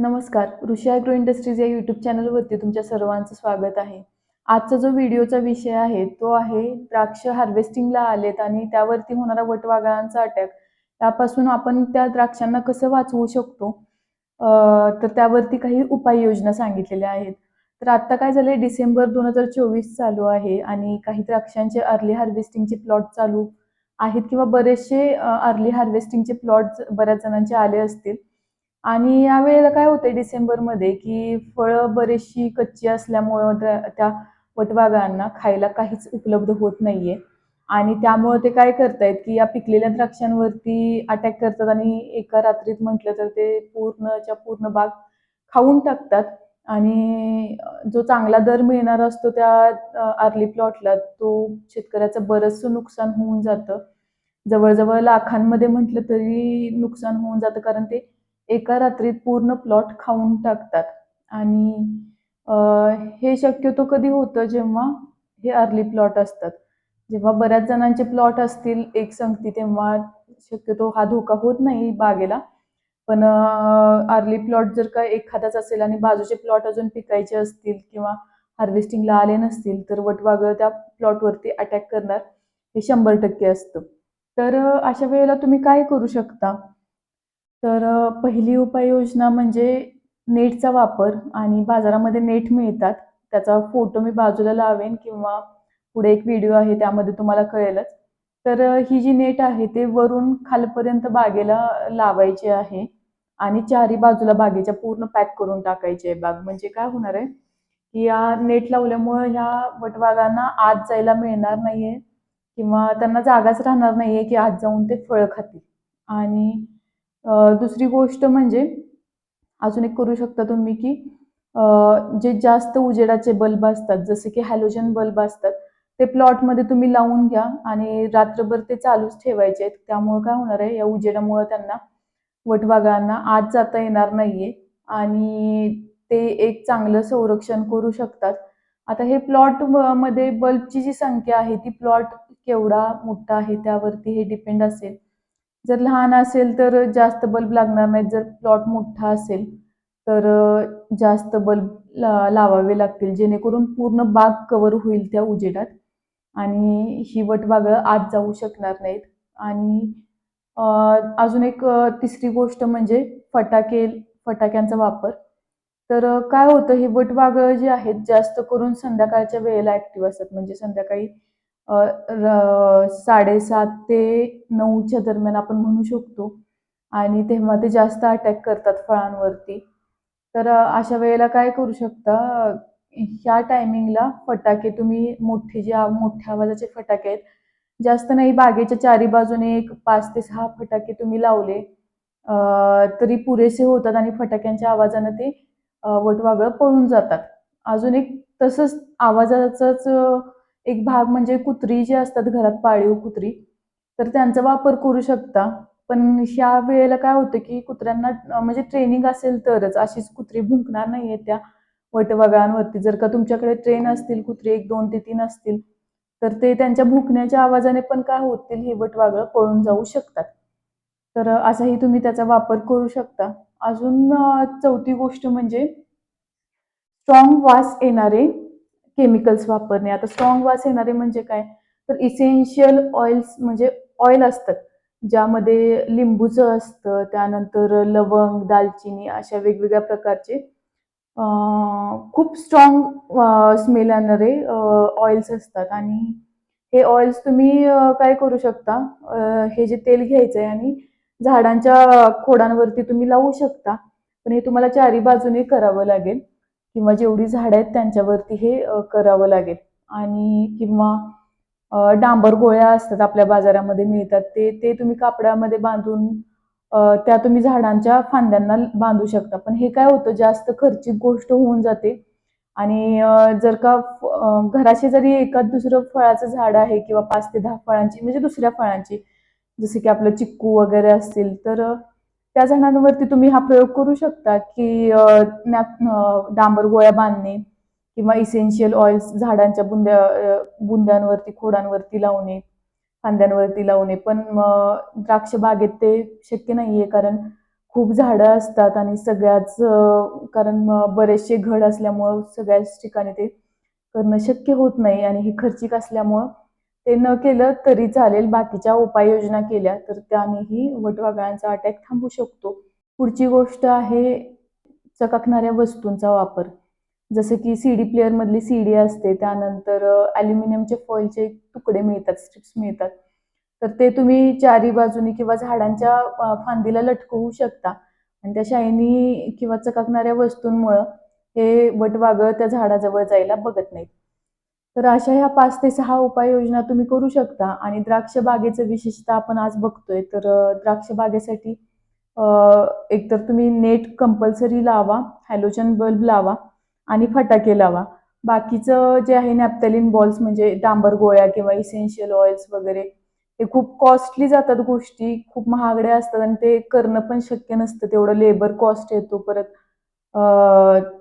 नमस्कार. Rishi agro industries या YouTube चॅनलवरती तुमच्या सर्वांचं स्वागत आहे. आजचा जो व्हिडिओचा विषय आहे तो आहे द्राक्ष हार्वेस्टिंगला आलेत आणि त्यावरती होणारा वटवागळांचा अटॅक त्यापासून आपण त्या द्राक्षांना कसं वाचवू शकतो? तर त्यावरती काही उपाययोजना सांगितलेल्या आहेत. तर आत्ता काय झालंय डिसेंबर दोन हजार चोवीस चालू आहे आणि काही द्राक्षांचे अर्ली हार्वेस्टिंगचे प्लॉट चालू आहेत किंवा बरेचसे अर्ली हार्वेस्टिंगचे प्लॉट बऱ्याच जणांचे आले असतील. आणि या वेळेला काय होतंय डिसेंबरमध्ये की फळं बरीचशी कच्ची असल्यामुळं त्या त्या खायला काहीच उपलब्ध होत नाहीये. आणि त्यामुळं ते काय करतायत की या पिकलेल्या द्राक्षांवरती अटॅक करतात आणि एका रात्रीत म्हटलं तर ते पूर्णच्या पूर्ण बाग खाऊन टाकतात. आणि जो चांगला दर मिळणार असतो त्या अर्ली प्लॉटला तो शेतकऱ्याचं बरंचसं नुकसान होऊन जातं. जवळजवळ लाखांमध्ये म्हटलं तरी नुकसान होऊन जातं कारण ते एका रात्रीत पूर्ण प्लॉट खाऊन टाकतात. आणि हे शक्यतो कधी होतं जेव्हा हे अर्ली प्लॉट असतात. जेव्हा बऱ्याच जणांचे प्लॉट असतील एक संगती तेव्हा शक्यतो हा धोका होत नाही बागेला. पण अर्ली प्लॉट जर का एखादाच असेल आणि बाजूचे प्लॉट अजून पिकायचे असतील किंवा हार्वेस्टिंगला आले नसतील तर वटवागळ त्या प्लॉटवरती अटॅक करणार हे शंभर टक्के असतं. तर अशा वेळेला तुम्ही काय करू शकता? तर पहिली उपाययोजना म्हणजे नेटचा वापर आणि बाजारामध्ये नेट मिळतात. त्याचा फोटो मी बाजूला लावेन किंवा पुढे एक व्हिडिओ आहे त्यामध्ये तुम्हाला कळेलच. तर ही जी नेट आहे ते वरून खालपर्यंत बागेला लावायची आहे आणि चारी बाजूला बागेच्या पूर्ण पॅक करून टाकायची आहे बाग. म्हणजे काय होणार आहे की या नेट लावल्यामुळे ह्या वटवाघांना आत जायला मिळणार नाहीये किंवा त्यांना जागाच राहणार नाहीये की आत जाऊन ते फळं खातील. आणि दुसरी गोष्ट म्हणजे अजून एक करू शकता तुम्ही की जे जास्त उजेडाचे बल्ब असतात जसे की हॅलोजन बल्ब असतात ते प्लॉटमध्ये तुम्ही लावून घ्या आणि रात्रभर ते चालूच ठेवायचे आहेत. त्यामुळे काय होणार आहे? या उजेडामुळे त्यांना वटवाघळांना आत जाता येणार नाहीये आणि ते एक चांगलं संरक्षण करू शकतात. आता हे प्लॉटमध्ये बल्बची जी संख्या आहे ती प्लॉट केवढा मोठा आहे त्यावरती हे डिपेंड असेल. जर लहान असेल तर जास्त बल्ब लागणार नाहीत. जर प्लॉट मोठा असेल तर जास्त बल्ब ला लावावे लागतील. जेणेकरून पूर्ण बाग कवर होईल त्या उजेडात. आणि ही वटवाघळं आत जाऊ शकणार नाहीत. आणि अजून एक तिसरी गोष्ट म्हणजे फटाके फटाक्यांचा वापर. तर काय होतं हे वटवागळं जे आहेत जास्त करून संध्याकाळच्या वेळेला ऍक्टिव्ह असतात. म्हणजे संध्याकाळी र- साडेसात ते नऊच्या दरम्यान आपण म्हणू शकतो. आणि तेव्हा ते जास्त अटॅक करतात फळांवरती. तर अशा वेळेला काय करू शकता? ह्या टायमिंगला फटाके तुम्ही मोठे जे मोठ्या आवाजाचे फटाके आहेत जास्त नाही बागेच्या चारी बाजूने एक पाच ते सहा फटाके तुम्ही लावले तरी पुरेसे होतात आणि फटाक्यांच्या आवाजानं ते वटवागळं पळून जातात. अजून एक तसंच आवाजाचंच एक भाग म्हणजे कुत्री जी असतात घरात पाळीव कुत्री तर त्यांचा वापर करू शकता. पण ह्या वेळेला काय होतं की कुत्र्यांना म्हणजे ट्रेनिंग असेल तरच अशीच कुत्री भुंकणार नाहीये त्या वटवाघळांवरती जर का तुमच्याकडे ट्रेन असतील कुत्री एक दोन ते तीन असतील तर ते त्यांच्या भुंकण्याच्या आवाजाने पण काय होतील हे वटवाघळं पळून जाऊ शकतात. तर असाही तुम्ही त्याचा वापर करू शकता. अजून चौथी गोष्ट म्हणजे स्ट्रॉंग वास येणारे केमिकल्स वापरणे. आता स्ट्रॉंग वास येणारे म्हणजे काय? तर इसेन्शियल ऑइल्स म्हणजे ऑइल असतात ज्यामध्ये लिंबूचं असतं त्यानंतर लवंग दालचिनी अशा वेगवेगळ्या प्रकारचे खूप स्ट्रॉंग स्मेल येणारे ऑइल्स असतात. आणि हे ऑइल्स तुम्ही काय करू शकता? हे जे तेल घ्यायचं आहे आणि झाडांच्या खोडांवरती तुम्ही लावू शकता. पण हे तुम्हाला चारी बाजूने करावं लागेल. किंवा जेवढी झाडं आहेत त्यांच्यावरती हे करावं लागेल. आणि किंवा डांबर गोळ्या असतात आपल्या बाजारामध्ये मिळतात ते ते तुम्ही कापडामध्ये बांधून त्या तुम्ही झाडांच्या फांद्यांना बांधू शकता. पण हे काय होतं जास्त खर्चिक गोष्ट होऊन जाते. आणि जर का फ- अ, घराशेजारी एखाद दुसरं फळाचं झाड आहे किंवा पाच ते दहा फळांची म्हणजे दुसऱ्या फळांची जसे की आपलं चिक्कू वगैरे असतील तर त्या झाडांवरती तुम्ही हा प्रयोग करू शकता की डांबर गोळ्या बांधणे किंवा इसेन्शियल ऑइल्स झाडांच्या बुंद्या बुंद्यांवरती खोडांवरती लावणे फांद्यांवरती लावणे. पण द्राक्ष बागेत ते शक्य नाहीये कारण खूप झाडं असतात आणि सगळ्याच कारण बरेचसे घड असल्यामुळं सगळ्याच ठिकाणी ते करणं शक्य होत नाही आणि हे खर्चिक असल्यामुळं ते न केलं तरी चालेल. बाकीच्या उपाययोजना केल्या तर त्यानेही वटवाघळांचा अटॅक थांबू शकतो. पुढची गोष्ट आहे चकाकणाऱ्या वस्तूंचा वापर. जसं की सी डी प्लेअरमधली सी डी असते त्यानंतर ॲल्युमिनियमचे फॉईलचे तुकडे मिळतात स्ट्रिप्स मिळतात. तर ते तुम्ही चारी बाजूनी किंवा झाडांच्या फांदीला लटकवू शकता. आणि त्या शाईनी किंवा चकाकणाऱ्या वस्तूंमुळं हे वटवाघळ त्या झाडाजवळ जायला बघत नाहीत. तर अशा ह्या पाच ते सहा उपाययोजना तुम्ही करू शकता. आणि द्राक्ष बागेचं विशेषतः आपण आज बघतोय तर द्राक्ष बागेसाठी एकतर तुम्ही नेट कंपल्सरी लावा हॅलोजन बल्ब लावा आणि फटाके लावा. बाकीचं जे आहे नॅप्थॅलिन बॉल्स म्हणजे डांबर गोळ्या किंवा इसेन्शियल ऑइल्स वगैरे हे खूप कॉस्टली जातात गोष्टी खूप महागड्या असतात आणि ते करणं पण शक्य नसतं. तेवढं लेबर कॉस्ट येतो परत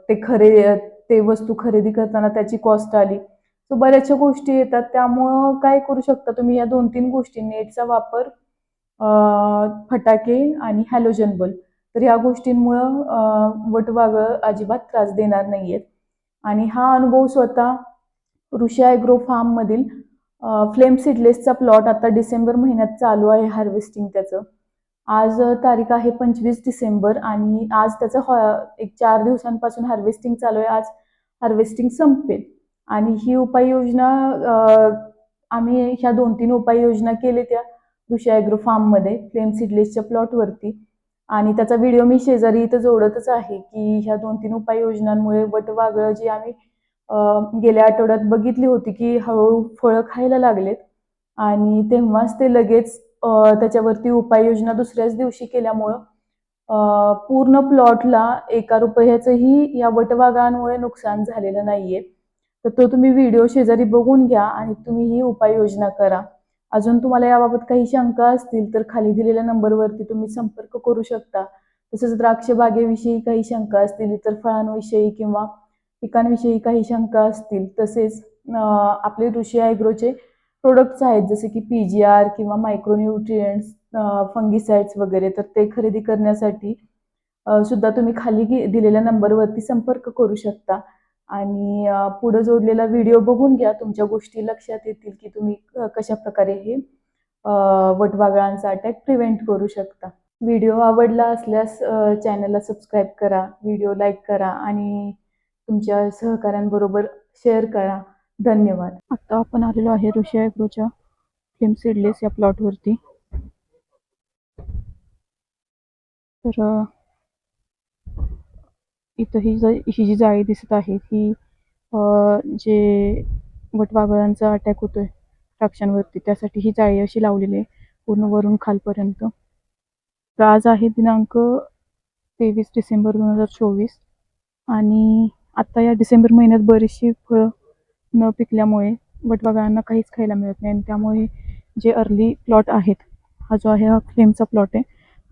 ते खरे ते वस्तू खरेदी करताना त्याची कॉस्ट आली. सो बऱ्याचशा गोष्टी येतात. त्यामुळं काय करू शकता तुम्ही? या दोन तीन गोष्टी. नेटचा वापर फटाके आणि हॅलोजन बल्ब तर या गोष्टींमुळं वटवागळ अजिबात त्रास देणार नाही आहेत आणि हा अनुभव स्वतः ऋषी ॲग्रो फार्ममधील फ्लेम सीडलेसचा प्लॉट आता डिसेंबर महिन्यात चालू आहे हार्वेस्टिंग त्याचं. आज तारीख आहे पंचवीस डिसेंबर आणि आज त्याचं हॉ एक चार दिवसांपासून हार्वेस्टिंग चालू आहे. आज हार्वेस्टिंग संपेल. आणि ही उपाययोजना आम्ही ह्या दोन तीन उपाययोजना केले त्या ऋषी ॲग्रो फार्ममध्ये फ्लेम सिडलेसच्या प्लॉटवरती आणि त्याचा व्हिडिओ मी शेजारी इथं जोडतच आहे की ह्या दोन तीन उपाययोजनांमुळे वटवागळं जी आम्ही गेल्या आठवड्यात बघितली होती की हळूहळू फळं खायला लागलेत. आणि तेव्हाच ते लगेच त्याच्यावरती उपाययोजना दुसऱ्याच दिवशी केल्यामुळं पूर्ण प्लॉटला एका रुपयाचंही या वटवागांमुळे नुकसान झालेलं नाहीये. तर तो तुम्ही व्हिडिओ शेजारी बघून घ्या आणि तुम्ही ही उपाययोजना करा. अजून तुम्हाला याबाबत काही शंका असतील तर खाली दिलेल्या नंबरवरती तुम्ही संपर्क करू शकता. तसंच द्राक्ष बागेविषयी काही शंका असतील इतर फळांविषयी किंवा पिकांविषयी काही शंका असतील तसेच आपले ऋषी आयग्रोचे प्रोडक्ट्स आहेत जसे की पी जी आर किंवा मायक्रोन्यूट्रियंट्स फंगिसाइड्स वगैरे. तर ते खरेदी करण्यासाठी सुद्धा तुम्ही खाली दिलेल्या नंबरवरती संपर्क करू शकता. आणि पुढं जोडलेला व्हिडिओ बघून घ्या. तुमच्या गोष्टी लक्षात येतील की तुम्ही कशा प्रकारे हे वटवागळांचा अटॅक प्रिव्हेंट करू शकता. व्हिडिओ आवडला असल्यास चॅनलला सबस्क्राईब करा व्हिडिओ लाईक करा आणि तुमच्या सहकाऱ्यांबरोबर शेअर करा. धन्यवाद. आता आपण आलेलो आहे ऋषी ॲग्रोच्या फ्लेम सीडलेस या प्लॉटवरती तर इथं ही जी ही जी जाळी दिसत आहे ही अ, जे वटवाघळांचा अटॅक होतोय द्राक्षांवरती त्यासाठी ही जाळी अशी लावलेली आहे पूर्ण वरून खालपर्यंत. तर आज आहे दिनांक तेवीस डिसेंबर दोन हजार चोवीस आणि आत्ता या डिसेंबर महिन्यात बरीचशी फळं न पिकल्यामुळे वटवाघळांना काहीच खायला मिळत नाही आणि त्यामुळे जे अर्ली प्लॉट आहेत हा जो आहे हा फ्लेमचा प्लॉट आहे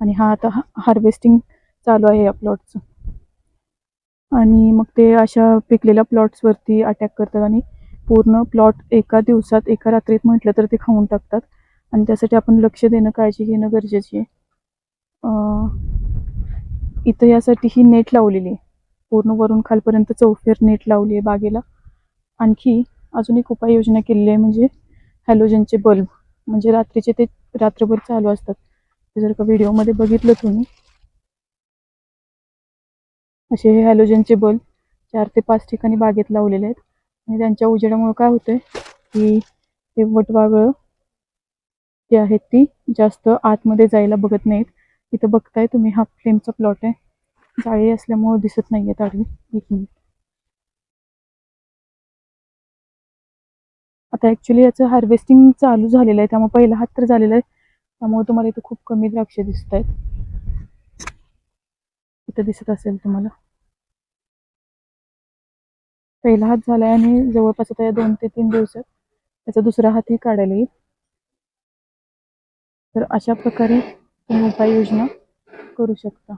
आणि हा आता हार्वेस्टिंग चालू आहे या प्लॉटचं आणि मग ते अशा पिकलेल्या प्लॉट्सवरती अटॅक करतात आणि पूर्ण प्लॉट एका दिवसात एका रात्रीत म्हटलं तर ते खाऊन टाकतात. आणि त्यासाठी आपण लक्ष देणं काळजी घेणं गरजेची आहे. इथं यासाठी ही नेट लावलेली आहे. पूर्ण वरून खालपर्यंत चौफेर नेट लावली आहे बागेला. आणखी अजून एक उपाययोजना केलेली आहे म्हणजे हॅलोजनचे बल्ब म्हणजे रात्रीचे ते रात्रभर चालू असतात. जर का व्हिडिओमध्ये बघितलं तुम्ही असे हे हॅलोजनचे बल्ब चार ते पाच ठिकाणी बागेत लावलेले आहेत. आणि त्यांच्या उजेडामुळे काय होतंय? की हे वटवागळं जे आहेत ती जास्त आतमध्ये जायला बघत नाहीत. इथं बघताय तुम्ही हा फ्लेमचा प्लॉट आहे. जाळी असल्यामुळे दिसत नाहीये आडवी एक मिनिट आता ॲक्च्युली याचं हार्वेस्टिंग चालू झालेलं आहे. त्यामुळे पहिला हात तर झालेला आहे. त्यामुळे तुम्हाला इथं खूप कमी द्राक्ष दिसत आहेत इथं दिसत असेल तुम्हाला? पहिला हात झालाय आणि जवळपास आता या दोन ते तीन दिवसात त्याचा दुसरा हातही काढायला येईल. तर अशा प्रकारे तुम्ही उपाययोजना करू शकता.